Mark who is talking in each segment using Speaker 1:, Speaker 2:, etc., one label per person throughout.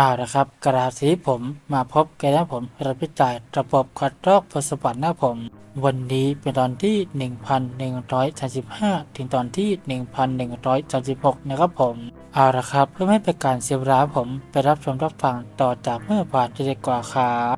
Speaker 1: เอาละครับ กราสีผมมาพบกันแล้วผมรับพิจารณ์ระบบคัดลอกทศวรรษหน้าผม วันนี้เป็นตอนที่ 1135 ถึงตอนที่ 1136 นะครับผม เอาละครับ เพื่อไม่เป็นการเสียเวลาผมไปรับชมรับฟังต่อจากเมื่อผ่านจะดีกว่าครับ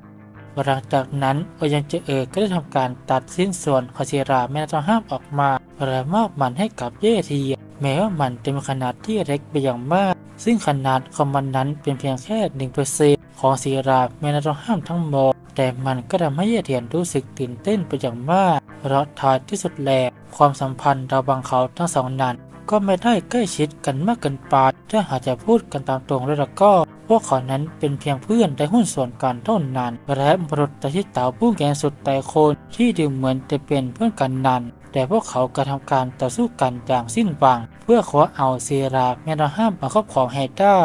Speaker 1: หลังจากนั้นโอยังเจเออก็ได้ทำการตัดสิ้นส่วนของเซราแม่ต้องห้ามออกมาและมอบมันให้กับเย่ทีแม้ว่ามันจะมีขนาดที่เล็กไปอย่างมาก ซึ่งขนาดของมันนั้นเป็นเพียงแค่หนึ่งเปอร์เซ็นของเซราแม้ต้องห้ามทั้งหมด แต่มันก็ทำให้เยเทียนรู้สึกตื่นเต้นไปอย่างมาก เพราะท้ายที่สุดแล้วความสัมพันธ์ระหว่างเขาทั้งสองนั้น ก็ไม่ได้ใกล้ชิดกันมากเกินไปถ้าหากจะพูดกันตามตรงแล้วก็ พวกเขานั้นเป็นเพียงเพื่อนได้หุ้นส่วนกันเท่านั้นและบรุษตาที่เต่าผู้แกงสุดแต่คนที่ดูเหมือนจะเป็นเพื่อนกันนั้น แต่พวกเขากระทำการต่อสู้กันอย่างสิ้นหวัง เพื่อขอเอาเซราแมนห้ามมาครอบครองให้ได้า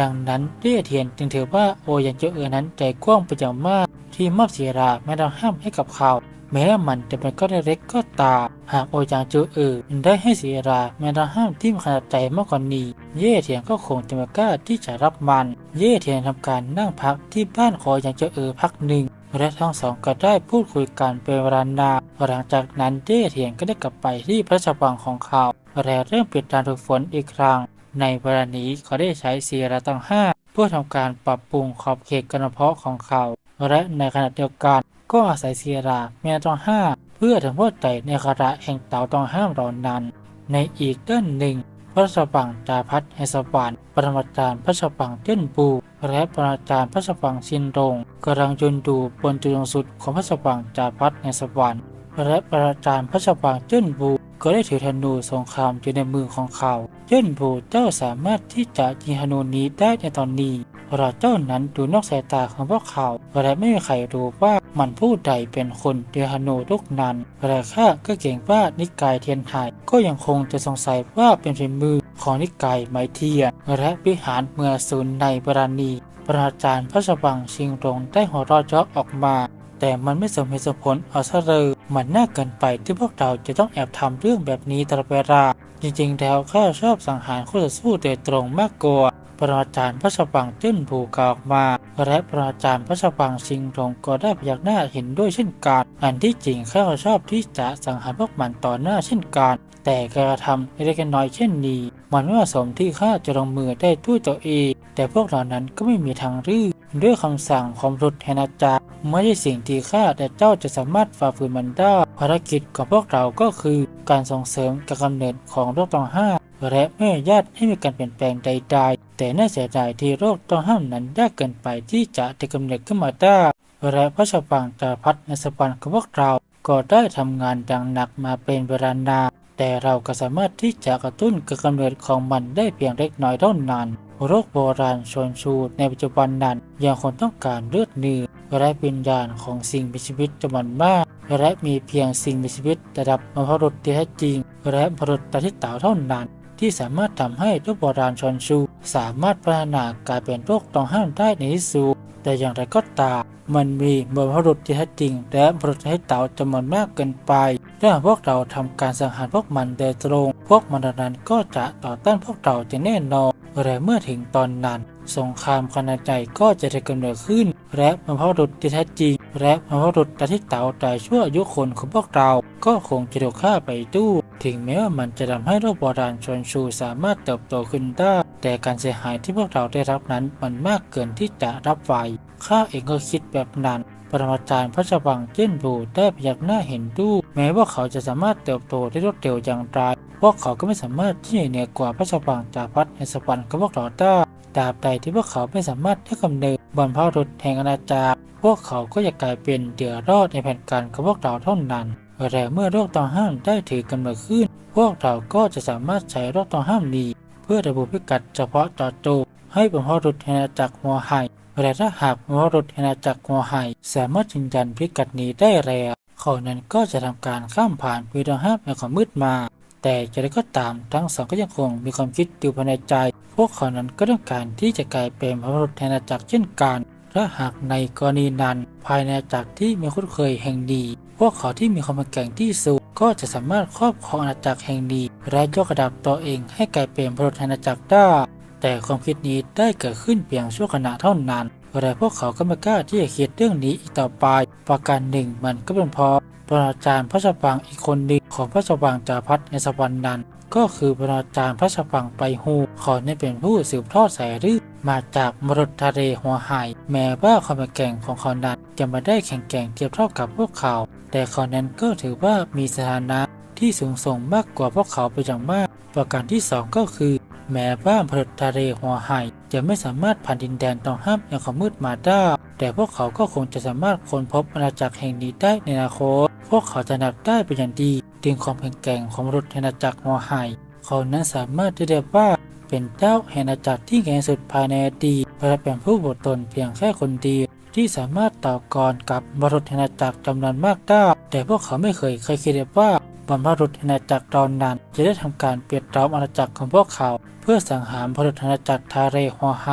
Speaker 1: ดังนั้นเตี้ยเทียนจึงถือว่าโอยันเจอเออนั้นใจกว้างไปอย่างมาก ที่มอบเซราแมนห้ามให้กับเขา แม้มันจะเป็นก้อนเล็กก็ตามหากโอจางจูเออได้ให้เสียราแม้เราห้ามที่มีขนาดใจมากกว่านี้ เย่เทียนก็คงจะไม่กล้าที่จะรับมัน เย่เทียนทำการนั่งพักที่บ้านของโอจางจูเออพักหนึ่ง และทั้งสองก็ได้พูดคุยกันเป็นเวลานานหลังจากนั้นเย่เทียนก็ได้กลับไปที่พระราชวังของเขาและเริ่มปิดการฝึกฝนอีกครั้ง ในเวลานี้เขาได้ใช้เสียราตั้งห้าเพื่อทำการปรับปรุงขอบเขตกระเพาะของเขา และในขณะเดียวกันก็อาศัยเซียราแม่ต้องห้าเพื่อทำโทษใจในคาระแห่งเต่าต้องห้ามเหล่านั้น ในอีกด้านหนึ่ง พระสปังจาพัฒแห่สวรรค์ปรมาจารย์พระสปังเจ้นปู และปรมาจารย์พระสปังชินรงกำลังจนดูบนจุดสุดของพระสปังจาพัฒแห่สวรรค์และปรมาจารย์พระสปังเจ้นปูก็ได้ถือธนูสงครามอยู่ในมือของเขาเจ้นปูเจ้าสามารถที่จะยิงธนูนี้ได้ในตอนนี้ เราเจ้านั้นดูนอกสายตาของพวกเขาและไม่มีใครรู้ว่ามันผู้ใดเป็นคนเดฮานูลูกนั้นและข้าก็เก่งว่านิกายเทียนไทยก็ยังคงจะสงสัยว่าเป็นฝีมือของนิกายไมเทียและวิหารเมื่อศูนย์ในบราณีประอาจารย์พระชวังชิงรงได้หัวเราะเยาะออกมา แต่มันไม่สมเหตุสมผลเอาซะเลยมันน่าเกินไปที่พวกเราจะต้องแอบทำเรื่องแบบนี้ตลอดเวลาจริงๆแล้วข้าชอบสังหารคู่ต่อสู้โดยตรงมากกว่า ปรมาจารย์พระชวังจิ้นผูกล่าวออกมา และปรมาจารย์พระชวังชิงรงก็ได้พยักหน้าเห็นด้วยเช่นกัน อันที่จริงข้าชอบที่จะสังหารพวกมันต่อหน้าเช่นกัน แต่การกระทำเล็กน้อยเช่นนี้ มันไม่เหมาะสมที่ข้าจะลงมือได้ด้วยตัวเอง แต่พวกเหล่านั้นก็ไม่มีทางรื้อด้วยคำสั่งของรุษแฮนาจารย์ไม่ใช่สิ่งที่ข้าแต่เจ้าจะสามารถฝ่าฝืนมันได้ภารกิจของพวกเราก็คือการส่งเสริมการกำเนิดของโรคต้องห้า และไม่อนุญาตให้มีการเปลี่ยนแปลงใด ๆ แต่น่าเสียดายที่โรคต้องห้ามนั้นยากเกินไปที่จะได้กำเนิดขึ้นมาได้และพระชวังจาพัฒในสปันของพวกเรา ก็ได้ทำงานอย่างหนักมาเป็นเวลานานแต่เราก็สามารถที่จะกระตุ้นการกำเนิดของมันได้เพียงเล็กน้อยเท่านั้น โรคโบราณชนชูในปัจจุบันนั้นยังคงต้องการเลือดเนื้อและวิญญาณของสิ่งมีชีวิตจำนวนมาก และมีเพียงสิ่งมีชีวิตระดับมพรุษที่แท้จริง และมพรุษตาที่เต่าเท่านั้น ที่สามารถทำให้โรคโบราณชวนชู สามารถพัฒนากลายเป็นโรคต้องห้ามได้ในที่สุดแต่อย่างไรก็ตามมันมีบรรพบุรุษที่แท้จริง และบรรพบุรุษให้เต่าจำนวนมากเกินไปถ้าพวกเราทำการสังหารพวกมันโดยตรง พวกมันนั้นก็จะต่อต้านพวกเราจะแน่นอนและเมื่อถึงตอนนั้น สงครามขนาดใหญ่ก็จะได้กำเนิดขึ้น และบรรพบุรุษที่แท้จริง และบรรพบุรุษที่เต่าแต่ชั่วอายุคนของพวกเรา ก็คงจะถูกฆ่าไปตู้ ถึงแม้ว่ามันจะทำให้โรคโบราณชนชูสามารถเติบโตขึ้นได้ แต่การเสียหายที่พวกเราได้รับนั้นมันมากเกินที่จะรับไหวข้าเองก็คิดแบบนั้นปรมาจารย์พระชวังเจิ้นบูได้พยักหน้าเห็นดูแม้ว่าเขาจะสามารถเติบโตได้รวดเร็วอย่างไรพวกเขาก็ไม่สามารถที่จะเหนือกว่าพระชวังจากพัฒในสวรรค์กับพวกเราได้ตราบใดที่พวกเขาไม่สามารถได้กำเนิดบรรพบุรุษแห่งอาณาจักรพวกเขาก็จะกลายเป็นเดือดรอดในแผนการของพวกเราเท่านั้น แต่เมื่อโรคต้อห้ามได้ถือกำเนิดขึ้น พวกเราก็จะสามารถใช้โรคต้อห้ามนี้ เพื่อระบุพิกัดเฉพาะเจาะจงให้บรรพบุรุษแห่งอาณาจักรหัวไห่แต่ถ้าหากมรดอาณาจักรหัวไห่สามารถยืนยันพิกัดนี้ได้แล้วเขานั้นก็จะทำการข้ามผ่านวิดห้ามในความมืดมา แต่จะได้ก็ตามทั้งสองก็ยังคงมีความคิดอยู่ภายในใจ พวกเขานั้นก็ต้องการที่จะกลายเป็นมรดอาณาจักรเช่นกันถ้าหากในกรณีนั้นภายในอาณาจักรที่มีคุ้นเคยแห่งดี พวกเขาที่มีความแข็งที่สูงก็จะสามารถครอบครองอาณาจักรแห่งดีและยกระดับตัวเองให้กลายเป็นมรดอาณาจักรได้แต่ความคิดนี้ได้เกิดขึ้นเพียงชั่วขณะเท่านั้นแต่พวกเขาก็ไม่กล้าที่จะคิดเรื่องนี้อีกต่อไป ประการหนึ่งมันก็เป็นเพราะปรมาจารย์พระสวังอีกคนหนึ่งของพระสวังจาพัฒในสวรรค์นั้น ก็คือปรมาจารย์พระชวังไปฮูขาได้เป็นผู้สืบทอดสายเลือมาจากมรดทะเลหัวหาย แม้ว่าความแข็งของเขานั้นจะไม่ได้แข็งแกร่งเทียบเท่ากับพวกเขา แต่เขานั้นก็ถือว่ามีสถานะที่สูงส่งมากกว่าพวกเขาไปอย่างมาก ประการที่สองก็คือ แม้ว่ามรดทะเลหัวหายจะไม่สามารถผ่านดินแดนต้องห้ามอย่างความมืดมาได้ แต่พวกเขาก็คงจะสามารถค้นพบอาณาจักรแห่งนี้ได้ในอนาคต พวกเขาจะนับได้เป็นอย่างดี ถึงความแข็งแกร่งของมนุษย์อาณาจักรหัวหายเขานั้นสามารถจะเรียกว่าเป็นเจ้าแห่งอาณาจักรที่แข็งสุดภายในอดีตและเป็นผู้บทตนเพียงแค่คนเดียวที่สามารถต่อกรกับบรรพอาณาจักรจำนวนมากได้แต่พวกเขาไม่เคยเคยคิดเลยว่าบรรพบุรุษอาณาจักรตอนนั้นจะได้ทำการเปลี่ยนล้อมอาณาจักรของพวกเขา เพื่อสังหารบรรพอาณาจักรทาเรหัวไฮ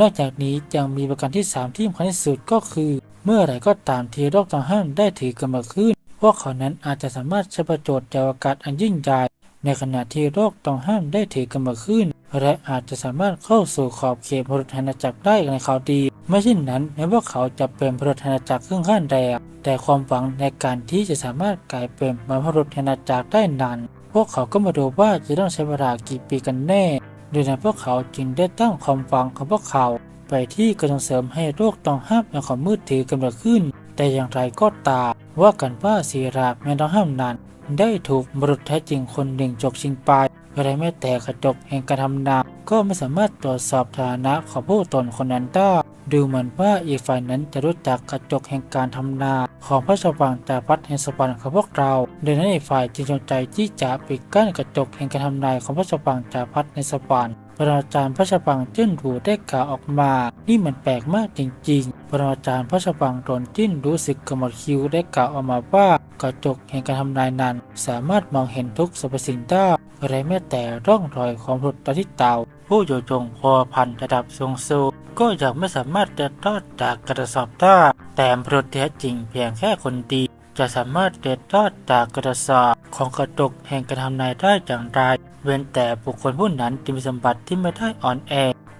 Speaker 1: นอกจากนี้ยังมีประการที่สามที่สำคัญที่สุดก็คือ เมื่อไหร่ก็ตามที่โลกต้องห้ามได้ถือกำเนิดขึ้น พวกเขานั้นอาจจะสามารถใช้ประโยชน์จากโอกาสอันยิ่งใหญ่ในขณะที่โรคต้องห้ามได้ถือกำเนิดขึ้น และอาจจะสามารถเข้าสู่ขอบเขตพรุธาณาจักรได้ในข่าวดี ไม่เช่นนั้นแม้ว่าเขาจะเป็นพรุธาณาจักรครึ่งขั้นแรก แต่ความหวังในการที่จะสามารถกลายเป็นบรพบุรุษอาจักรได้นั้นพวกเขาก็มาดูว่าจะต้องใช้เวลากี่ปีกันแน่โดังนั้นพวกเขาจึงได้ตั้งความหวังของพวกเขา ไปที่กระส่งเสริมให้โรคต้องห้ามในความมืดถือกำเนิดขึ้น แต่อย่างไรก็ตามว่ากันว่าสีรากแม่ต้องห้ามนั้น ได้ถูกบุรุษแท้จริงคนหนึ่งจกชิงไปอะไรแม้แต่กระจกแห่งการทำนาก็ไม่สามารถตรวจสอบฐานะของผู้ตนคนนั้นได้ดูเหมือนว่าอีกฝ่ายนั้นจะรู้จักกระจกแห่งการทำนา ของพระสว่างจาพัดแห่งสวรรค์ของพวกเราดังนั้นอีกฝ่ายจึงจงใจที่จะปิดกั้นกระจกแห่งการทำนายของพระสว่างจาพัดในสวรรค์ ปรมาจารย์พระชบังจิ้นหูได้กล่าวออกมา นี่มันแปลกมากจริงๆ ปรมาจารย์พระชบังโดนจิ้นรู้สึกกำหมดคิวได้กล่าวออกมาว่ากระจกแห่งการทำนายนั้น สามารถมองเห็นทุกสรรพสิ่งได้และแม้แต่ร่องรอยของมนุษย์ตาที่เต่าผู้อยู่จงพอพันระดับสูงสุดก็ยังไม่สามารถเดินรอดจากกระสอบได้แต่มนุษย์แท้จริงเพียงแค่คนดี จะสามารถเด็ดรอดจากกระสอบของกระจกแห่งการทำนายได้อย่างไร เว้นแต่บุคคลผู้นั้นจะมีสมบัติที่ไม่ได้อ่อนแอ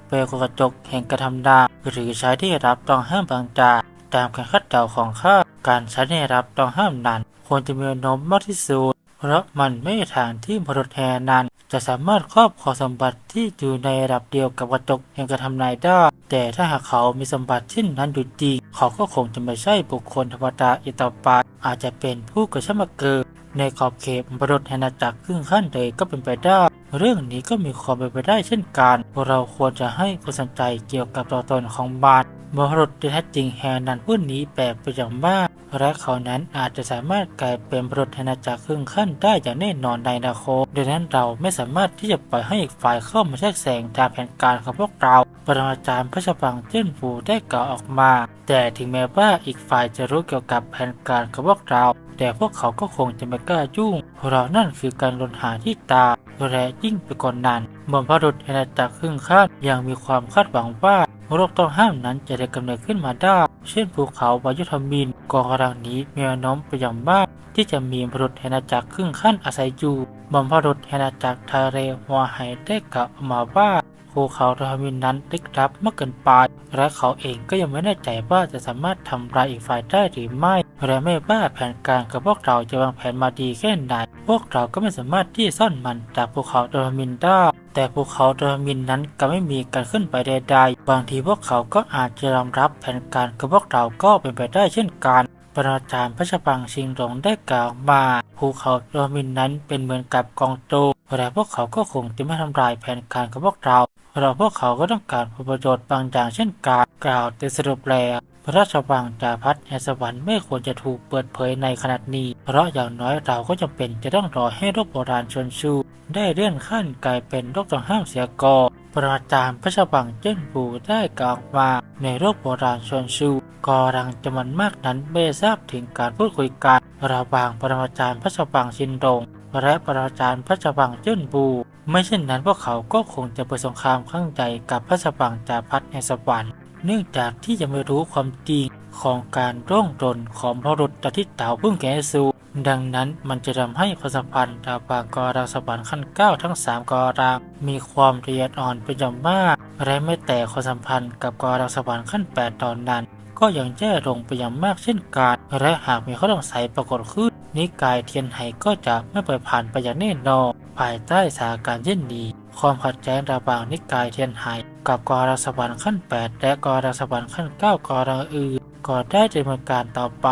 Speaker 1: เปลวกระจกแห่งการทำนายหรือใช้ที่รับต้องห้ามบางจากตามการคาดเดาของข้าการใช้ในรับต้องห้ามนั้น ควรจะมีนมมากที่สุดเพราะมันไม่ทางที่มนุษแทนนั้น จะสามารถครอบครองสมบัติที่อยู่ในระดับเดียวกับกระจกแห่งการทำนายได้ แต่ถ้าหากเขามีสมบัติเช่นนั้นอยู่จริง เขาก็คงจะไม่ใช่บุคคลธรรมดาอีกต่อไปอาจจะเป็นผู้กระชั่มาเกิดในขอบเขตมรดแห่งอาณาจักรครึ่งขั้นเลยก็เป็นไปได้ เรื่องนี้ก็มีความเป็นไปได้เช่นกัน เราควรจะให้ความสนใจเกี่ยวกับตัวตนของบาทมรดที่แท้จริงแห่งนั้นผู้นี้แปลกไปอย่างมาก และเขานั้นอาจจะสามารถกลายเป็นมรดแห่งอาณาจักรครึ่งขั้นได้อย่างแน่นอนในอนาคตดังนั้นเราไม่สามารถที่จะปล่อยให้อีกฝ่ายเข้ามาแทรกแซงตามแผนการของพวกเรา ปรมาจารย์พระชบังเจิ้นฟูได้กล่าวออกมา แต่ถึงแม้ว่าอีกฝ่ายจะรู้เกี่ยวกับแผนการของพวกเรา แต่พวกเขาก็คงจะไม่กล้ายุ่ง เพราะนั่นคือการลนหาที่ตาและยิ่งไปกว่านนั้นบนพระรุษอาณาจักรครึ่งขั้นยังมีความคาดหวังว่าโรคต้องห้ามนั้นจะได้กำเนิดขึ้นมาได้ เช่นภูเขาวายุทมินกองกำลังนี้มีแนวโน้มไปอย่างมาก ที่จะมีพระรุษอาณาจักรครึ่งขั้นอาศัยอยู่บนพระรุษอาณาจักรทาเรหัวไหได้กล่าวออกมาว่า ภูเขาทามินนั้นลึกลับมากเกินไป และเขาเองก็ยังไม่แน่ใจว่าจะสามารถทำลายอีกฝ่ายได้หรือไม่และไม่ว่าแผนการกับพวกเราจะวางแผนมาดีแค่ไหน พวกเราก็ไม่สามารถที่ซ่อนมันจากภูเขาทามินได้แต่ภูเขาทามินนั้นก็ไม่มีการขึ้นไปใดๆ บางทีพวกเขาก็อาจจะยอมรับแผนการกับพวกเราก็เป็นไปได้เช่นกันปรมาจารย์พระชบังชิงหลงได้กล่าวมา ภูเขาโรมินนั้นเป็นเหมือนกับกองโจ แต่พวกเขาก็คงจะไม่ทำลายแผนการของพวกเราเราพวกเขาก็ต้องการผลประโยชน์บางอย่างเช่นการกล่าวแต่สรุปแล้วพระราชวังจาพัฒแห่งสวรรค์ไม่ควรจะถูกเปิดเผยในขนาดนี้ เพราะอย่างน้อยเราก็จำเป็นจะต้องรอให้โรคโบราณชนชูได้เลื่อนขั้นกลายเป็นโรคต้องห้ามเสียก่อนปรมาจารย์พระชวังเจิ้นบูได้กล่าวมาในโรคโบราณชนชูกอรังจำนวนมากนั้นไม่ทราบถึงการพูดคุยกันระหว่างปรมาจารย์พระชวังชินดง และปรมาจารย์พระชวังเจิ้นบู ไม่เช่นนั้นพวกเขาก็คงจะเปิดสงครามข้างใจกับพระชวังจาพัฒในสวรรค์เนื่องจากที่จะไม่รู้ความจริงของการร่องรนของพระรุษตทิตเต่าพึ่งแกสู ดังนั้นมันจะทำให้ความสัมพันธ์ระหว่างกอรังสวรรค์ขั้นเก้าทั้งสามกอรังมีความละเอียดอ่อนเป็นอย่างมาก และไม่แต่ความสัมพันธ์กับกอรังสวรรค์ขั้นแปดตอนนั้น ก็ยังแย่ลงไปอย่างมากเช่นกัน และหากมีข้อสงสัยปรากฏขึ้น นิกายเทียนไหก็จะไม่ปล่อยผ่านไปอย่างแน่นอนภายใต้สถานการณ์เช่นนี้ความขัดแย้งระหว่างนิกายเทียนไหกับกอรัสวรรค์ขั้น 8 และกอรัสวรรค์ขั้น 9กอรังอื่นก็ได้ดำเนินการต่อไป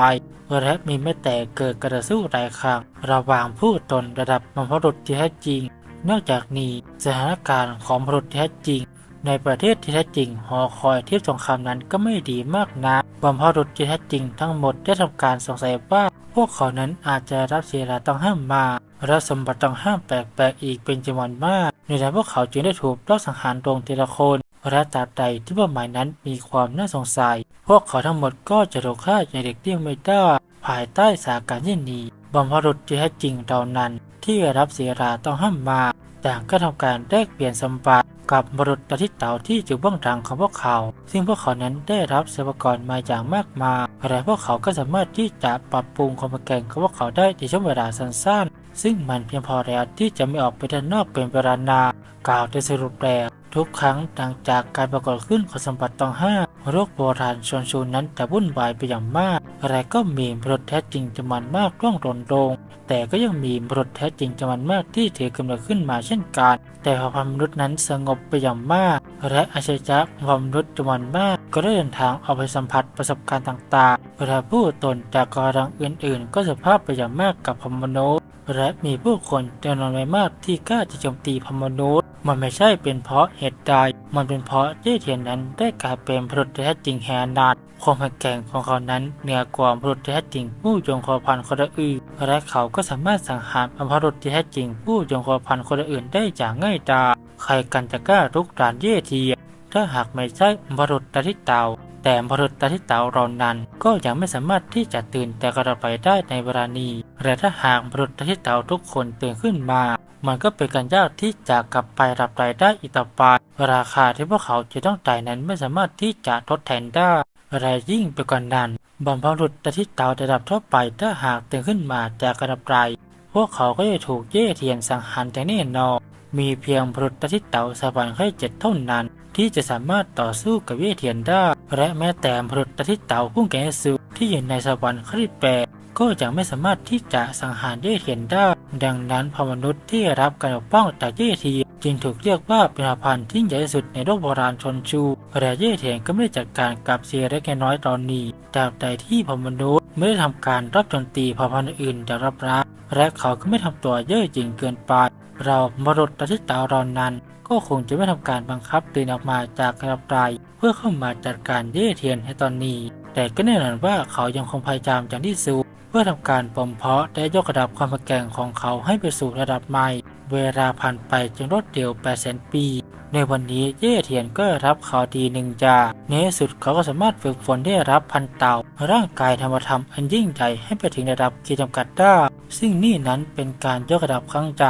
Speaker 1: และมีไม่แต่เกิดกระสู้หลายครั้งระหว่างผู้ตนระดับบรรพบุษที่แท้จริง นอกจากนี้สถานการณ์ของบรรพบุษที่แท้จริง ในประเทศที่แท้จริงหอคอยเทียบสงครามนั้นก็ไม่ดีมากนะบรรพบุรุษที่แท้จริงทั้งหมดได้ทำการสงสัยว่า พวกเขานั้นอาจจะรับเสียราต้องห้ามมาและสมบัติต้องห้ามแปลกๆอีกเป็นจำนวนมากในนั้นพวกเขาจึงได้ถูกลอบสังหารลงทีละคนและตราบใดที่เป้าหมายนั้นมีความน่าสงสัย พวกเขาทั้งหมดก็จะถูกฆ่าอย่างเด็กเลี่ยงไม่ได้ภายใต้สถานการณ์เช่นนี้บรรพบุรุษที่แท้จริงเหล่านั้น ที่รับเสียราต้องห้ามมาต่างก็ทำการแลกเปลี่ยนสมบัติ กับบรุษที่เต่าที่อยู่เบื้องหลังของพวกเขา ซึ่งพวกเขานั้นได้รับทรัพยากรมาอย่างมากมายและพวกเขาก็สามารถที่จะปรับปรุงความแข็งของพวกเขาได้ในช่วงเวลาสั้นๆ ซึ่งมันเพียงพอแล้วที่จะไม่ออกไปด้านนอกเป็นเวลานานกล่าวโดยสรุปแล้วทุกครั้งหลังจากการปรากฏขึ้นของสมบัติต้องห้าโรคโบราณชนชูนั้นจะวุ่นวายไปอย่างมากและก็มีมนุษแท้จริงจำนวนมากร่วงหล่นลง แต่ก็ยังมีมนุษย์แท้จริงจำนวนมากที่ถือกำเนิดขึ้นมาเช่นกัน แต่พอความมนุษย์นั้นสงบไปอย่างมาก และอาชญะความมนุษย์จำนวนมาก ก็ได้เดินทางออกไปสัมผัสประสบการณ์ต่างๆและผู้ตนจากกรังอื่น ๆ ก็สภาพไปอย่างมากกับพมนุษย์ และมีผู้คนจำนวนไม่มากที่กล้าจะโจมตีพมนุษย์มันไม่ใช่เป็นเพราะเหตุใด มันเป็นเพราะเจ้เทียนนั้นได้กลายเป็นพรุแท้จริงแหนาดความแข็งของเขานั้นเหนือกว่าพรุแท้จริงผู้ยงคอพันคนอื่นและเขาก็สามารถสังหารพรุษที่แท้จริง ผู้ยงคอพันคนอื่นได้อย่างง่ายดาใครกันจะกล้าลุกรานเย่เทีย ถ้าหากไม่ใช่พรุษตาทิเตาแต่มรุษตาทิเตาเรานั้น ก็ยังไม่สามารถที่จะตื่นแต่กระไปได้ในเวลานี้และถ้าหากมรุษตาทิเตาทุกคนตื่นขึ้นมา มันก็เป็นการยากที่จะกลับไปรับรายได้อีกต่อไปราคาที่พวกเขาจะต้องจ่ายนั้นไม่สามารถที่จะทดแทนได้และยิ่งไปกว่านั้น บรรพบุรุษตาทิเตาระดับทั่วไปถ้าหากตื่นขึ้นมาจากกระไรพวกเขาก็จะถูกเย่เทียนสังหารอย่แน่นอนมีเพียงบุรุษตาทิเตาสวรรค์แค่เจ็ดเท่านั้น ที่จะสามารถต่อสู้กับเย่เทียนได้ และแม้แต่บุรุษตาทิเตาผู้แก่สุที่อยู่ในสวรรค์ขั้นแปดก็ยังไม่สามารถที่จะสังหารเย่เทียนได้ ดังนั้นพอมนุษย์ที่รับการปกป้องจากเย่เทียน จึงถูกเรียกว่าเป็นพันธุ์ที่ใหญ่สุดในโลกโบราณชนชูและเย่เทียนก็ไม่ได้จัดการกับเซียเล็กน้อยตอนนี้ตราบใดที่พมนุษย์ ไม่ได้ทำการรับโจมตีเผ่าพันธุ์อื่นจากรับรักและเขาก็ไม่ทำตัวเย่อหยิ่งเกินไป เรามรดตที่ตารานั้น ก็คงจะไม่ทำการบังคับตื่นออกมาจากกระไดเพื่อเข้ามาจัดการเย่เทียนให้ตอนนี้ แต่ก็แน่นอนว่าเขายังคงพยายามอย่างที่สุดเพื่อทำการบ่มเพาะและยกระดับความแข็งของเขาให้ไปสู่ระดับใหม่ เวลาผ่านไปจนรวดเร็ว8แสนปี ในวันนี้เย่เทียนก็รับข่าวดีหนึ่งจากในสุดเขาก็สามารถฝึกฝนได้รับพันเต่า ร่างกายธรรมธรรมอันยิ่งใหญ่ให้ไปถึงระดับขีดจำกัดได้ซึ่งนี่นั้นเป็นการยกระดับครั้งใจ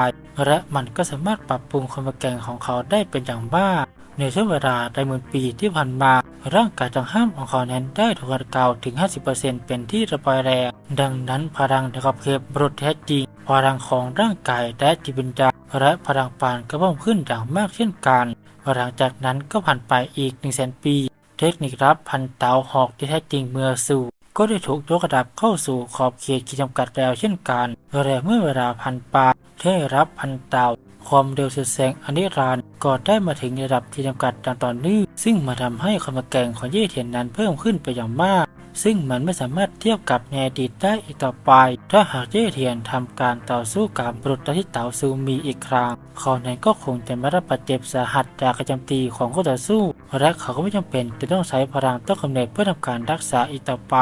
Speaker 1: และมันก็สามารถปรับปรุงความแข็งของเขาได้เป็นอย่างมาก ในช่วงเวลาได้หมื่นปีที่ผ่านมา ร่างกายต้งห้ามของเขานั้นได้ถูกขัดเกลาถึง 50%เป็นที่ระบายแรงดังนั้นพลังในขอบเขตบรุษแท้จริง พลังของร่างกายและจิตวิญญาณและพลังปานก็เพิ่มขึ้นอย่างมากเช่นกันหลังจากนั้นก็ผ่านไปอีก1 0 0 0 0 0 ปี เทคนิครับพันเตาหอกที่แท้จริงเมื่อสู่ก็ได้ถูกยกระดับเข้าสู่ขอบเขตขีดจำกัดแล้วเช่นกันและเมื่อเวลาพันปาได้รับพันเตา ความเร็วสุดแสงอนิรันดร์ก็ได้มาถึงระดับที่จำกัดดังตอเนื่องซึ่งมาทำให้ความแกร่งของเย่เทียนนั้นเพิ่มขึ้นไปอย่างมาก ซึ่งมันไม่สามารถเทียบกับในอดีตได้อีกต่อไป ถ้าหากเย่เทียนทำการต่อสู้กับบุรุษที่เต่าซูมีอีกครั้งเขานั้นก็คงจะไม่รับบาดเจ็บสาหัสจากการโจมตีของคู่ต่อสู้และเขาก็ไม่จำเป็นจะต้องใช้พลังต้นกำเนิดเพื่อทำการรักษาอีกต่อไป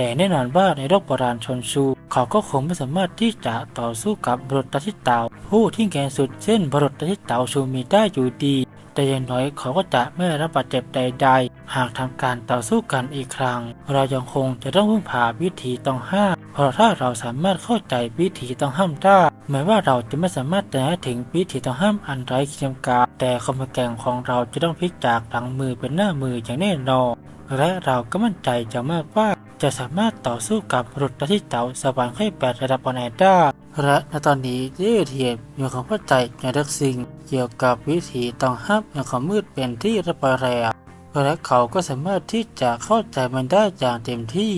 Speaker 1: แต่แน่นอนว่าในโลกโบราณชนชู เขาก็คงไม่สามารถที่จะต่อสู้กับบรุษที่เต่าผู้ที่แข็งสุดเช่นบรุษที่เต่าชูมีได้อยู่ดี แต่อย่างน้อยเขาก็จะไม่รับบาดเจ็บใด ๆ หากทำการต่อสู้กันอีกครั้ง เรายังคงจะต้องพึ่งพาวิธีต้องห้ามเพราะถ้าเราสามารถเข้าใจวิธีต้องห้ามได้แม้ว่าเราจะไม่สามารถแต่ถึงวิธีต้องห้ามอันไร้ขีดจำกัดแต่ความแข็งของเราจะต้องพลิกจากหลังมือเป็นหน้ามืออย่างแน่นอนและเราก็มั่นใจจะมากว่า จะสามารถต่อสู้กับมนุษย์ที่เต่าสวรรค์ให้แปดระดับออนไลน์ได้และในตอนนี้เย่เทียนมีความเข้าใจในทุกสิ่งเกี่ยวกับวิถีต้องห้ามอย่างความมืดเป็นที่ระบายแรงและเขาก็สามารถที่จะเข้าใจมันได้อย่างเต็มที่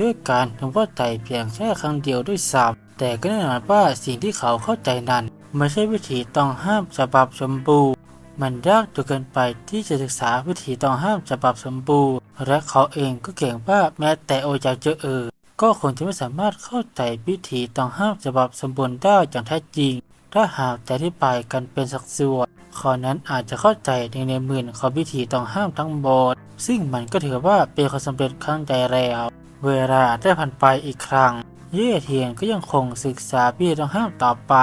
Speaker 1: ด้วยการทำเข้าใจเพียงแค่ครั้งเดียวด้วยซ้ำแต่ก็แน่นอนว่าสิ่งที่เขาเข้าใจนั้น ไม่ใช่วิธีต้องห้ามฉบับสมบูร มันยากจนเกินไปที่จะศึกษาวิธีต้องห้ามฉบับสมบูรณ์ และเขาเองก็เก่งว่าแม้แต่โอจาเจอเออก็คงจะไม่สามารถเข้าใจวิธีต้องห้ามฉบับสมบูรณ์ได้อย่างแท้จริง ถ้าหากจะอธิบายกันเป็นสักส่วนข้อนั้นอาจจะเข้าใจในในหมื่นของวิธีต้องห้ามทั้งหมดซึ่งมันก็ถือว่าเป็นความสำเร็จครั้งใหญ่แล้ว เวลาได้ผ่านไปอีกครั้ง เย่เทียนก็ยังคงศึกษาวิธีต้องห้ามต่อไป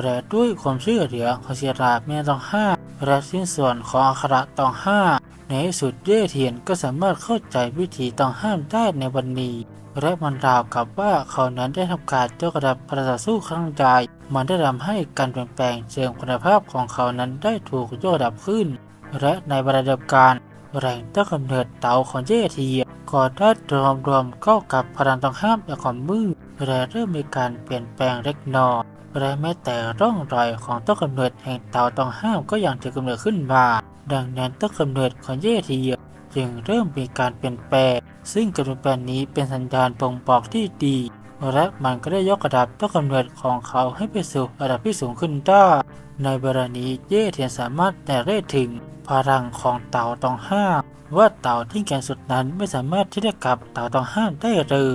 Speaker 1: และด้วยความช่วยเหลือของเสียราแม่ต้องห้าม และสิ้นส่วนของอัคระตองห้า ในที่สุดเย่เทียนก็สามารถเข้าใจวิธีต้องห้ามได้ในวันนี้ และมันราวกับว่าเขานั้นได้ทำการยกระดับประต่อสู้ครั้งใหญ่มันได้ทำให้การเปลี่ยนแปลงเชิงคุณภาพของเขานั้นได้ถูกยกระดับขึ้น และในเวลาเดียวกันแรงต้นกำเนิดเตาของเย่เทียนก็ได้รวมรวมเข้ากับพลังต้องห้ามและความมืดและเริ่มมีการเปลี่ยนแปลงเล็กน้อย และแม้แต่ร่องรอยของต้นกำเนิดแห่งเต่าต้องห้ามก็ยังถือกำเนิดขึ้นมา ดังนั้นต้นกำเนิดของเย่ทีเยียบจึงเริ่มมีการเปลี่ยนแปลง ซึ่งการเปลี่ยนแปลงนี้เป็นสัญญาณบ่งบอกที่ดี และมันก็ได้ยกระดับต้นกำเนิดของเขาให้ไปสู่ระดับที่สูงขึ้นได้ ในเวลานี้เย่เทียนสามารถแต่ได้ถึงพลังของเต่าตองห้ามว่าเต่าที่แก่งสุดนั้นไม่สามารถที่จะกลับเต่าตองห้ามได้เลย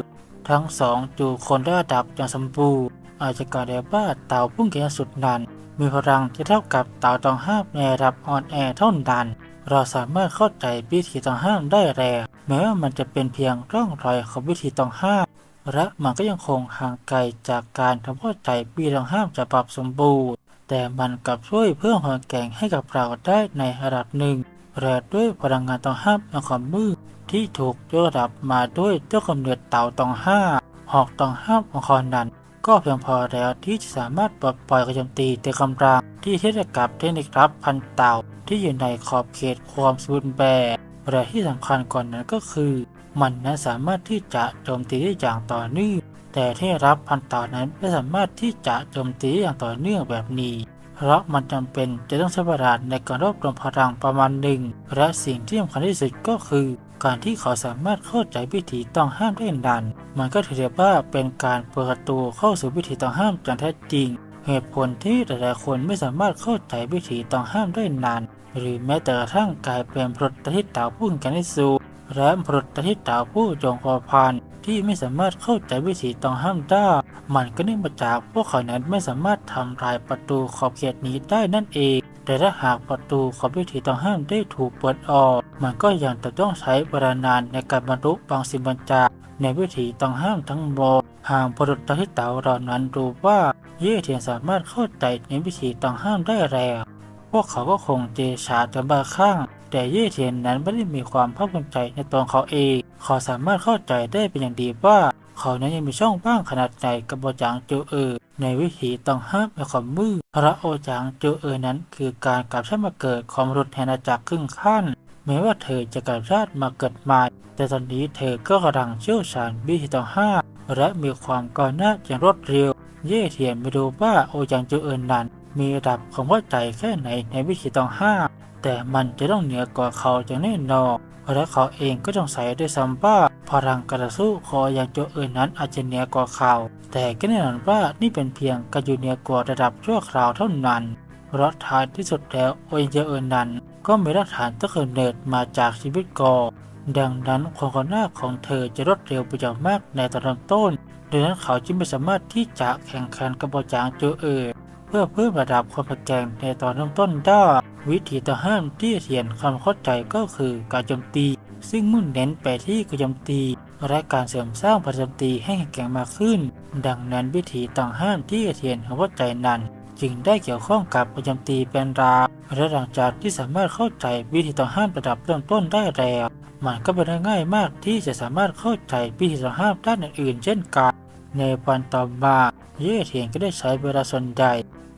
Speaker 1: ทั้งสองจูคนได้ระดับอย่างสมบูรณ์ อาจจะกล่าวได้ว่าเต่าพุ่งแก่สุดนั้นมีพลังที่เท่ากับเต่าตองห้ามในระดับออนแอร์เท่านั้น เราสามารถเข้าใจวิธีตองห้ามได้แล้วแม้ว่ามันจะเป็นเพียงร่องรอยของวิธีตองห้ามและมันก็ยังคงห่างไกลจากการทำเข้าใจวิธีตองห้ามจะปรับสมบูรณ์ แต่มันกลับช่วยเพิ่มความแข็งให้กับเราได้ในระดับหนึ่งและด้วยพลังงานตองห้ามและความมืดที่ถูกยกระดับมาด้วยเจ้ากำเนิดเต่าตองห้าหอกตองห้ามของเขานั้น ก็เพียงพอแล้วที่จะสามารถปลดปล่อยกระโจมตีแต่กำลังที่เทียบกับเทคนิครับพันเต่าที่อยู่ในขอบเขตความสมบูรณ์แบบและที่สำคัญก่อนนั้นก็คือ มันนั้นสามารถที่จะโจมตีได้อย่างต่อเนื่องแต่ที่รับพันเต่านั้นไม่สามารถที่จะโจมตีอย่างต่อเนื่องแบบนี้ เพราะมันจำเป็นจะต้องใช้เวลาในการรวบรวมพลังประมาณหนึ่งและสิ่งที่สำคัญที่สุดก็คือ การที่เขาสามารถเข้าใจวิธีต้องห้ามได้นานมันก็ถือว่าเป็นการเปิดประตูเข้าสู่วิธีต้องห้ามอย่างแท้จริง เหตุผลที่หลายๆคนไม่สามารถเข้าใจวิธีต้องห้ามได้นานหรือแม้แต่กระทั่งกลายเป็นพลตทิศดาวพุ่งกันให้สู่และพลตทิศดาผู้จงพอพันที่ไม่สามารถเข้าใจวิธีต้องห้ามได้ มันก็เนื่องมาจากพวกเขานั้นไม่สามารถทำลายประตูขอบเขตนี้ได้นั่นเอง แต่ถ้าหากประตูขอบวิธีต้องห้ามได้ถูกเปิดออก มันก็ยังจะต้องใช้เวลานานในการบรรลุบางสิ่งบางอย่างในวิธีต้องห้ามทั้งหมดหากพลตทิศดาเหล่านั้นรู้ว่าเย่เทียนสามารถเข้าใจในวิธีต้องห้ามได้แล้ว พวกเขาก็คงเจชากันบางข้าง แต่เย่เทียนนั้นไม่ได้มีความภาคภูมิใจในตัวเขาเอง เขาสามารถเข้าใจได้เป็นอย่างดีว่า เขานั้นยังมีช่องว่างขนาดใหญ่กับโอจางโจเออ ในวิถีต้องห้ามในความมืดพระโอจางโจเออนั้น คือการกลับชาติมาเกิดของมนุษย์แห่งอาณาจักรครึ่งขั้นแม้ว่าเธอจะกลับชาติมาเกิดใหม่แต่ตอนนี้เธอก็กำลังเชี่ยวชาญวิธีต้องห้ามและมีความก้าวหน้าอย่างรวดเร็ว เย่เทียนไม่รู้ว่าโอจางโจเออนั้น มีระดับความเข้าใจแค่ไหนในวิธีต้องห้ามแต่มันจะต้องเหนือกว่าเขาอย่างแน่นอน และเขาเองก็ต้องใส่ด้วยซ้ำว่าพลังการสู้ของอย่างโจเอินนั้นอาจจะเหนือกว่าเขา แต่ก็แน่นอนว่านี่เป็นเพียงการอยู่เหนือกว่าระดับชั่วคราวเท่านั้น เพราะท้ายที่สุดแล้วโอเจเอินนั้น ก็มีรากฐานตั้งแต่เนิดมาจากชีวิตก่อนดังนั้นความก้าวหน้าของเธอจะรวดเร็วไปอย่างมากในตอนเริ่มต้นดังนั้นเขาจึงไม่สามารถที่จะแข่งขันกับโอจางโจเอิน เพื่อเพิ่มระดับความแข็งแรงในตอนเริ่มต้นได้วิธีต่อห้ามที่เทียนความเข้าใจก็คือการโจมตี ซึ่งมุ่งเน้นไปที่การโจมตี และการเสริมสร้างพลังโจมตีให้แข็งมากขึ้น ดังนั้นวิธีต้องห้ามที่เทียนเข้าใจนั้น จึงได้เกี่ยวข้องกับการโจมตีเป็นราวและหลังจากที่สามารถเข้าใจวิธีต้อห้ามระดับเริ่มต้นได้แล้วมันก็เป็นได้ง่ายมากที่จะสามารถเข้าใจวิธีต้อห้ามด้านอื่นๆ เช่นกันในวันต่อมาเย่เทียนก็ได้ใช้เวลาส่วนใหญ่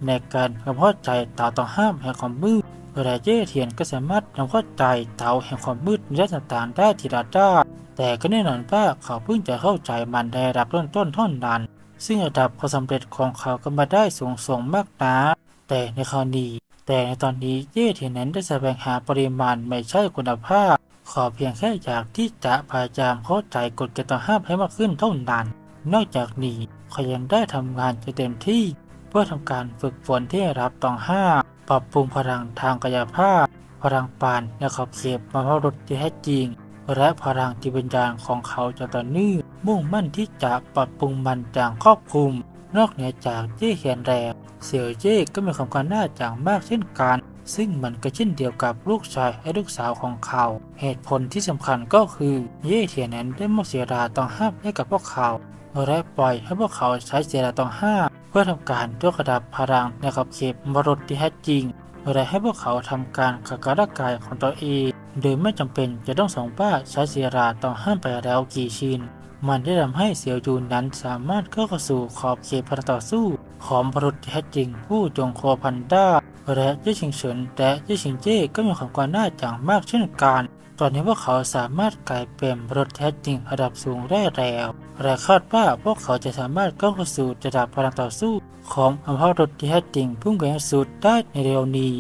Speaker 1: ในการทำข้าใจต่อต้องห้ามแห่งความมืดและเย่เทียนก็สามารถนำข้าใจเต่าแห่งความมืดในด้านต่างๆได้ทีละด้านแต่ก็แน่นอนว่าเขาเพิ่งจะเข้าใจมันในระดับต้นๆเท่านั้น ซึ่งระดับความสำเร็จของเขาก็มาได้สูงส่งมากนะแต่ในคราวนี้แต่ในตอนนี้เย่เทียนนั้นได้แสวงหาปริมาณไม่ใช่คุณภาพ ขอเพียงแค่อยากที่จะพยายามเข้าใจกฎเกณฑ์ต่อห้ามให้มากขึ้นเท่านั้น นอกจากนี้เขายังได้ทำงานจะเต็มที่ เพื่อทำการฝึกฝนที่รับต้องห้าปรับปรุงพลังทางกายภาพ พลังปานและขอบเขตมาพรุษที่แท้จริง และพลังจิตวิญญาณของเขาจะต่อเนื่องมุ่งมั่นที่จะปรับปรุงมันอย่างครอบคลุม นอกเหนือจากเย่เขียนแรงเสี่ยวเย่ก็มีความก้าวหน้าอย่างมากเช่นกัน ซึ่งมันก็เช่นเดียวกับลูกชายและลูกสาวของเขา เหตุผลที่สำคัญก็คือเย่เทียนนั้นได้มอบเสียดาตองห้ามให้กับพวกเขาและปล่อยให้พวกเขาใช้เสียดาตองห้าม เพื่อทำการยกระดับพลังในขอบเขตมรดที่แท้จริงและให้พวกเขาทำการขัดกับร่างกายของตัวเอง โดยไม่จำเป็นจะต้องส่งป้าใช้เสียราต้องห้ามไปแล้วกี่ชิ้น มันได้ทำให้เสี่ยวยูนนั้นสามารถเข้าสู่ขอบเขตพลังต่อสู้ ของบรุษที่แท้จริง ผู้จงโคพันด้าและเย่ชิงเฉินและเย่ชิงเจ้ก็มีความก้าวหน้าอย่างมากเช่นกัน ตอนนี้พวกเขาสามารถกลายเป็นรุษแท้จริงระดับสูงได้แล้วและคาดว่าพวกเขาจะสามารถเข้าสู่ระดับพลังต่อสู้ ของอำเภอรถแท้จริงพุ่งไปให้สุดได้ในเร็วนี้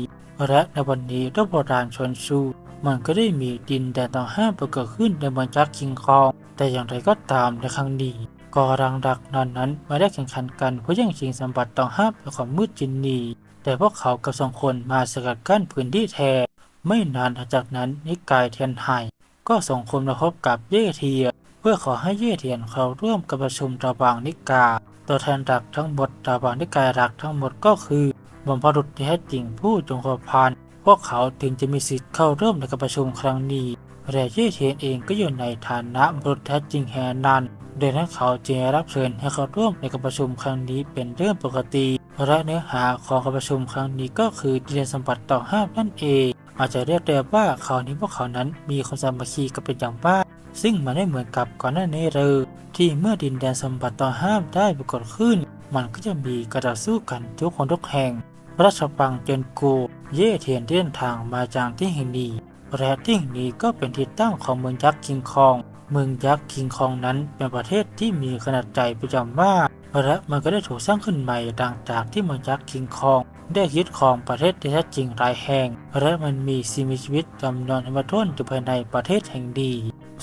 Speaker 1: และในวันนี้รบโบราณชนชูมันก็ได้มีดินแดนต้องห้ามปรากฏขึ้นในเมืองจักคิงคอง แต่อย่างไรก็ตามในครั้งนี้กอรังดักนั้นนั้นมาได้แข่งขันกันเพื่อแย่งชิงสมบัติต้องห้ามและความมืดจินนีแต่พวกเขากับสองคนมาสกัดกั้นพื้นที่แทน ไม่นานหลังจากนั้นนิกายเทียนไห่ก็ส่งคนมาพบกับเย่เทีย เพื่อขอให้เย่เทียนเข้าร่วมการประชุมระหว่างนิกา ตัวแทนหลักทั้งหมดระหว่างนิกายหลักทั้งหมดก็คือบรรพบุรุษที่แท้จริงผู้จงกรพันพวกเขาถึงจะมีสิทธิ์เข้าร่วมในการประชุมครั้งนี้แต่เย่เทียนเองก็อยู่ในฐานะบุรุษแท้จริงแห่นั้นโดยนั้นเขาจึงรับเชิญให้เข้าร่วมในการประชุมครั้งนี้เป็นเรื่องปกติและเนื้อหาของการประชุมครั้งนี้ก็คือดินแดนสมบัติต่อห้ามนั่นเอง อาจจะเรียกได้ว่าคราวนี้พวกเขานั้นมีความสามัคคีกันเป็นอย่างมากซึ่งมันไม่เหมือนกับก่อนหน้านี้เลยที่เมื่อดินแดนสมบัติต่อห้ามได้ปรากฏขึ้น มันก็จะมีการต่อสู้กันทุกคนทุกแห่ง ราชปังเจนโกเย่เทียนเดินทางมาจากที่แห่งนี้และที่แห่งนี้ก็เป็นที่ตั้งของเมืองยักษ์คิงคอง เมืองยักษ์คิงคองนั้นเป็นประเทศที่มีขนาดใหญ่ประจำมากและมันก็ได้ถูกสร้างขึ้นใหม่ดังจากที่เมืองยักษ์คิงคอง ได้ยึดครองประเทศที่แท้จริงหลายแห่ง และมันมีสิ่งมีชีวิตจำนวนมาทนอยู่ภายในประเทศแห่งดี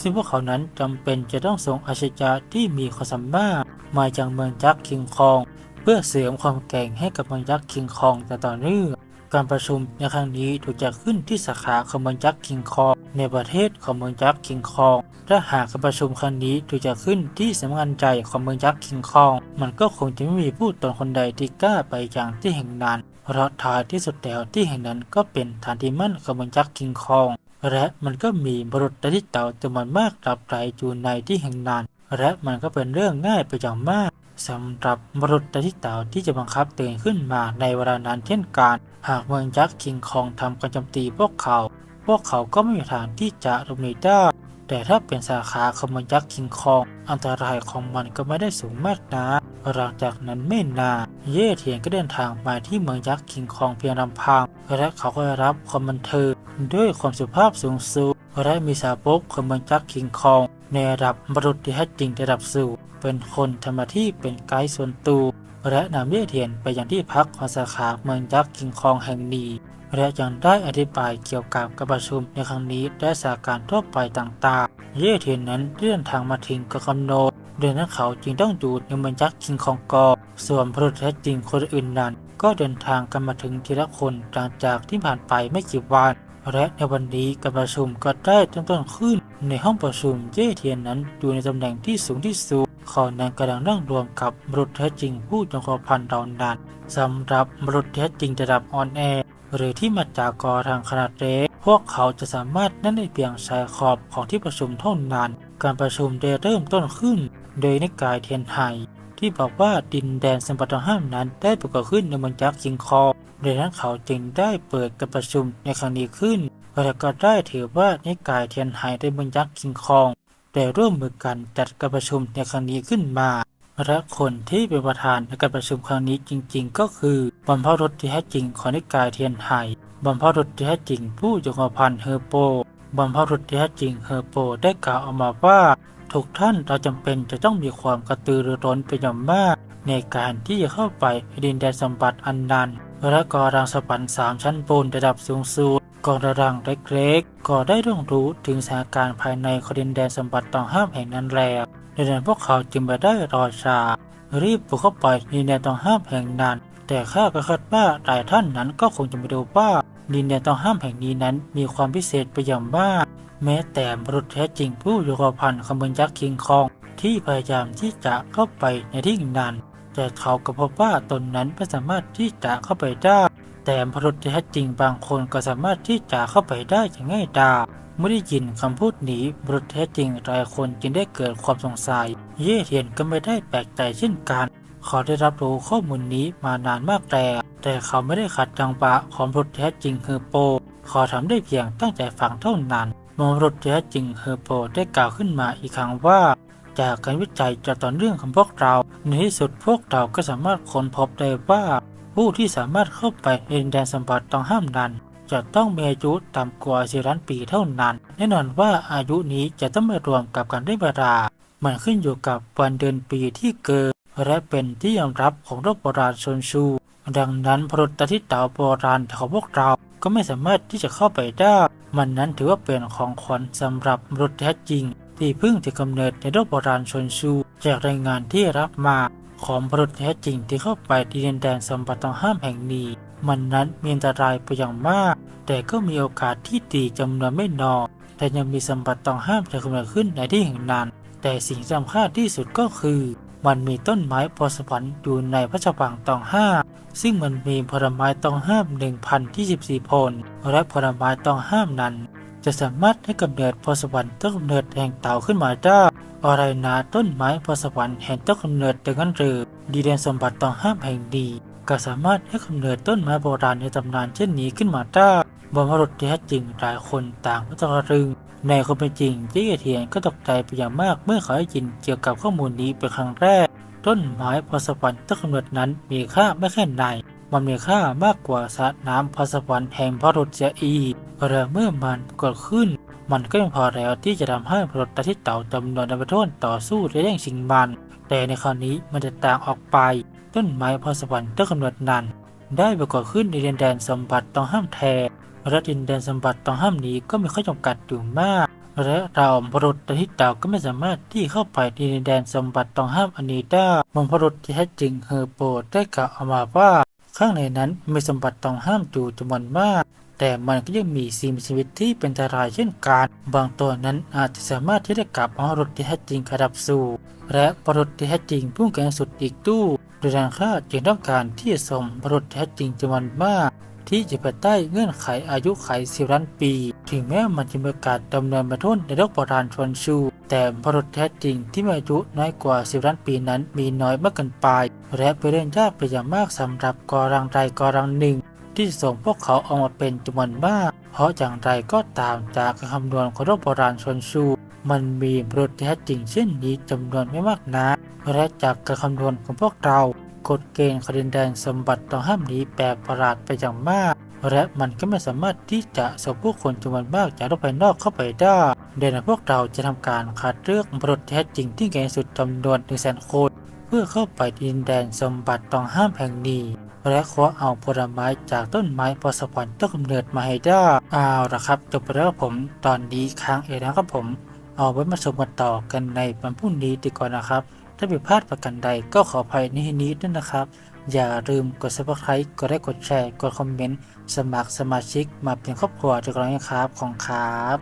Speaker 1: ซึ่งพวกเขานั้นจำเป็นจะต้องส่งอาชญาที่มีความสามารถมาจากเมืองยักษ์คิงคอง เพื่อเสริมความแก่งให้กับเมืองยักษ์คิงคองแต่ต่อเนื่องการประชุมในครั้งนี้ถูกจัดขึ้นที่สาขาของเมืองยักษ์คิงคอง ในประเทศของเมืองยักษ์คิงคองถ้าหากการประชุมครั้งนี้ถูกจัดขึ้นที่สำนักงานใจของเมืองยักษ์คิงคอง มันก็คงจะไม่มีผู้ตนคนใดที่กล้าไปอย่างที่แห่งนั้น เพราะท้ายที่สุดแล้วที่แห่งนั้นก็เป็นฐานที่มั่นของเมืองยักษ์คิงคอง และมันก็มีบรุษที่เต่าจำนวนมากรับไหลอยู่ในที่แห่งนั้น และมันก็เป็นเรื่องง่ายไปอย่างมากสำหรับบรุษที่เต่าที่จะบังคับตื่นขึ้นมาในเวลานั้นเช่นกัน หากเมืองยักษ์คิงคองทำการโจมตีพวกเขา พวกเขาก็ไม่มีทางที่จะหลบหนีได้ แต่ถ้าเป็นสาขาขมยักษ์คิงคอง อันตรายของมันก็ไม่ได้สูงมากนะหลังจากนั้นไม่นานเย่เทียนก็เดินทางมาที่เมืองยักษ์คิงคองเพียงลำพังและเขาก็ได้รับความบันเทิงด้วยความสุภาพสูงสุดและมีสาวกของเมืองยักษ์คิงคอง ในระดับบรุษที่แท้จริงระดับสูงเป็นคนทำหน้าที่เป็นไกด์ส่วนตัวและนำเย่เทียนไปยังที่พักของสาขาเมืองยักษ์คิงคองแห่งนี้ และยังได้อธิบายเกี่ยวกับการประชุมในครั้งนี้และสถานการณ์ทั่วไปต่างๆเย่เทียนนั้นเดินทางมาถึงกับกำหนดโดยนั้นเขาจึงต้องอยู่ในเมืองยักษ์คิงคองกอส่วนพระแท้จริงคนอื่นนั้น ก็เดินทางกันมาถึงทีละคนหลังจากที่ผ่านไปไม่กี่วันและในวันนี้การประชุมก็ได้เริ่มต้นขึ้น ในห้องประชุมเย่เทียนนั้นอยู่ในตำแหน่งที่สูงที่สุดเขานั้นกำลังนั่งรวมกับบรุษแท้จริงผู้จงกรพันดอนนันสำหรับบรุษแท้จริงระดับออนแอร์ หรือที่มาจากกอทางขนาดเล็ก พวกเขาจะสามารถนั่งได้เพียงชายขอบของที่ประชุมเท่านั้น การประชุมได้เริ่มต้นขึ้น โดยนิกายเทียนไห่ที่บอกว่าดินแดนสมบัติห้ามนั้นได้ปรากฏขึ้นในเมืองยักษ์คิงคองโดยนั้นเขาจึงได้เปิดการประชุมในครั้งนี้ขึ้นและก็ได้ถือว่านิกายเทียนไห่ในเมืองยักษ์คิงคองได้ร่วมมือกันจัดการประชุมในครั้งนี้ขึ้นมา และคนที่เป็นประธานในการประชุมครั้งนี้จริง ๆ ก็คือบรรพรุษที่แท้จริงของนิกายเทียนไห่บรรพรุษที่แท้จริงผู้ยงพันธ์เฮอร์โปบรรพรุษที่แท้จริงเฮอร์โปได้กล่าวออกมาว่าทุกท่านเราจำเป็นจะต้องมีความกระตือรือร้นเป็นอย่างมาก ในการที่จะเข้าไปดินแดนสมบัติอันนั้นและกอรังสปันสามชั้นบนระดับสูงสุดกองระรังเล็กๆก็ได้เรื่องรู้ถึงสถานการณ์ภายในขดินแดนสมบัติต้องห้ามแห่งนั้นแล้ว ดังนั้นพวกเขาจึงไม่ได้รอช้ารีบบุกเข้าไปในดินแดนต้องห้ามแห่งนั้น แต่ข้าก็คาดว่าหลายท่านนั้นก็คงจะไม่รู้ว่าดินแดนต้องห้ามแห่งนี้นั้นมีความพิเศษไปอย่างมากแม้แต่มนุษแท้จริงผู้อยู่กับพันขบวนยักษ์คิงคอง ที่พยายามที่จะเข้าไปในที่นั้น แต่เขาก็พบว่าตนนั้นไม่สามารถที่จะเข้าไปได้ แต่มนุษแท้จริงบางคนก็สามารถที่จะเข้าไปได้อย่างง่ายดาย เมื่อได้ยินคำพูดนี้มนุษแท้จริงหลายคนจึงได้เกิดความสงสัย เย่เทียนก็ไม่ได้แปลกใจเช่นกัน เขาได้รับรู้ข้อมูลนี้มานานมากแล้วแต่เขาไม่ได้ขัดจังหวะของมนุษแท้จริงเฮอร์โป เขาทำได้เพียงตั้งใจฟังเท่านั้นมนุษย์แท้จริงเฮอร์โปได้กล่าวขึ้นมาอีกครั้งว่า จากการวิจัยจากต่อเนื่องของพวกเรา ในที่สุดพวกเราก็สามารถค้นพบได้ว่า ผู้ที่สามารถเข้าไปในดินแดนสัมผัสต้องห้ามนั้น จะต้องมีอายุต่ำกว่าสี่ล้านปีเท่านั้น แน่นอนว่าอายุนี้จะต้องมารวมกับการได้เวลา มันขึ้นอยู่กับวันเดือนปีที่เกิด และเป็นที่ยอมรับของโลกโบราณชนชู ดังนั้นพรุตที่เต่าโบราณของพวกเราก็ไม่สามารถที่จะเข้าไปได้ มันนั้นถือว่าเป็นของขวัญสำหรับมนุษย์แท้จริง ที่เพิ่งจะกำเนิดในโลกโบราณชนชูจากรายงานที่รับมา ของมนุษย์แท้จริงที่เข้าไปดีดินแดนสมบัติต้องห้ามแห่งนี้ มันนั้นมีอันตรายไปอย่างมาก แต่ก็มีโอกาสที่ดีจำนวนไม่น้อยแต่ยังมีสมบัติต้องห้ามจะกำเนิดขึ้นในที่แห่งนั้น แต่สิ่งสำคัญที่สุดก็คือ มันมีต้นไม้พสวรรค์อยู่ในพระชวังตองห้า ซึ่งมันมีผลไม้ต้องห้าม 1,024ผล และผลไม้ต้องห้ามนั้น จะสามารถให้กำเนิดพรสวรรค์ต้นกำเนิดแห่งเต่าขึ้นมาได้อะไรนาต้นไม้พรสวรรค์แห่งต้นกำเนิดดังนั้นหรือดีเดนสมบัติต้องห้ามแห่งดี ก็สามารถให้กำเนิดต้นไม้โบราณในตำนานเช่นนี้ขึ้นมาได้บรรพบุรุษที่แท้จริงหลายคนต่างก็ตะลึง ในความเป็นจริงเจียเทียนก็ตกใจไปอย่างมากเมื่อเขาได้ยินเกี่ยวกับข้อมูลนี้เป็นครั้งแรก ต้นไม้พรสวรรค์ต้นกำเนิดนั้นมีค่าไม่แค่ไหนมันมีค่ามากกว่าสระน้ำพรสวรรค์แห่งพระรุษเสียอีกและเมื่อมันเกิดขึ้น มันก็ยังพอแล้วที่จะทำให้พรตที่เต่าจำนวนนับทนต่อสู้และแย่งชิงมัน แต่ในคราวนี้มันจะต่างออกไป ต้นไม้พรสวรรค์ต้นกำเนิดนั้น ได้ปรากฏขึ้นในดินแดนสมบัติต้องห้ามแทนและดินแดนสมบัติต้องห้ามนี้ก็มีข้อจำกัดอยู่มาก และเราพรุษที่เต่าก็ไม่สามารถที่เข้าไปในดินแดนสมบัติต้องห้ามอันนี้ได้มงพรุษที่แท้จริงเฮอร์โปได้กล่าวออกมาว่า ข้างในนั้นมีสมบัติต้องห้ามอยู่จำนวนมากแต่มันก็ยังมีสิ่งมีชีวิตที่เป็นอันตรายเช่นกัน บางตัวนั้นอาจจะสามารถที่จะกลับมารถที่แท้จริงกระดับสู่และปรถที่แท้จริงพุ่งแกงสุดอีกตู้ โดยทางข้าจึงต้องการที่จะส่งปรถแท้จริงจำนวนมาก ที่จะภายใต้เงื่อนไขอายุไขสิบล้านปี ถึงแม้มันจะมีโอกาสดำเนินมาทุนในโลกโบราณชวนชู แต่ปรถแท้จริงที่มีอายุน้อยกว่าสิบล้านปีนั้นมีน้อยมากเกินไป และเป็นเรื่องยากไปอย่างมากสำหรับกอรังใดกอรังหนึ่ง ที่ส่งพวกเขาออกมาเป็นจำนวนมาก เพราะอย่างไรก็ตามจากคำนวณของโลกโบราณชนชู มันมีปรถแท้จริงเช่นนี้จำนวนไม่มากนักและจากการคำนวณของพวกเรากฎเกณฑ์คดินแดนสมบัติต้องห้ามนี้แปลกประหลาดไปอย่างมาก และมันก็ไม่สามารถที่จะส่งผู้คนจำนวนมากจากโลกภายนอกเข้าไปได้เดนพวกเราจะทำการคัดเลือกปรดแท้จริงที่เก่สุดจำนวนหนึ่งแสนคนเพื่อเข้าไปดินแดนสมบัติต้องห้ามแห่งนี้ และขอเอาผลไม้จากต้นไม้พอสวรรค์ต้นกำเนิดมาให้ได้เอาละครับจบไปแล้วผมตอนนี้ค้างเองนะครับผม เอาไว้มาชมกันต่อกันในวันพรุ่งนี้ดีกว่านะครับ ถ้าผิดพลาดประการใดก็ขออภัยในที่นี้ด้วยนะครับ อย่าลืมกด subscribe กดไลค์กดแชร์ กดคอมเมนต์ สมัครสมาชิกมาเป็นครอบครัวเดียวกันนะครับ ของครับ